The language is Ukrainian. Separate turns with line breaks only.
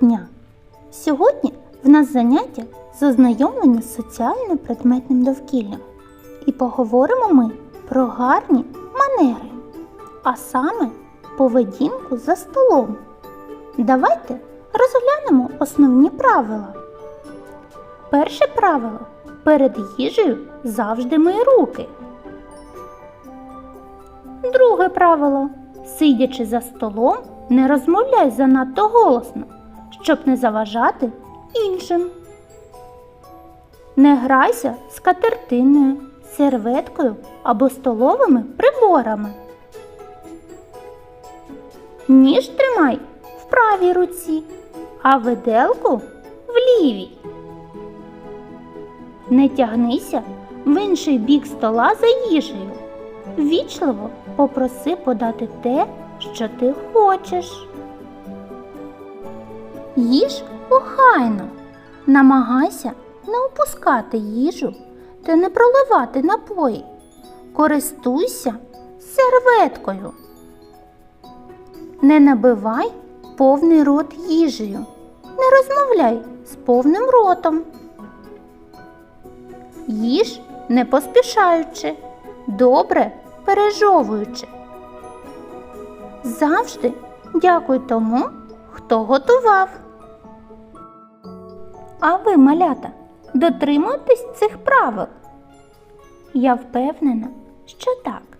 дня! Сьогодні в нас заняття з ознайомлення з соціально-предметним довкіллям. І поговоримо ми про гарні манери, а саме поведінку за столом. Давайте розглянемо основні правила. Перше правило перед їжею завжди мий руки. Друге правило сидячи за столом, не розмовляй занадто голосно, щоб не заважати іншим. Не грайся з катертиною, серветкою або столовими приборами. Ніж тримай в правій руці, а виделку в лівій. Не тягнися в інший бік стола за їжею. Ввічливо попроси подати те, що ти хочеш. Їж охайно. Намагайся не опускати їжу та не проливати напої. Користуйся серветкою. Не набивай повний рот їжею. Не розмовляй з повним ротом. Їж не поспішаючи, добре пережовуючи. Завжди дякуй тому, хто готував. А ви, малята, дотримуєтесь цих правил? Я впевнена, що так.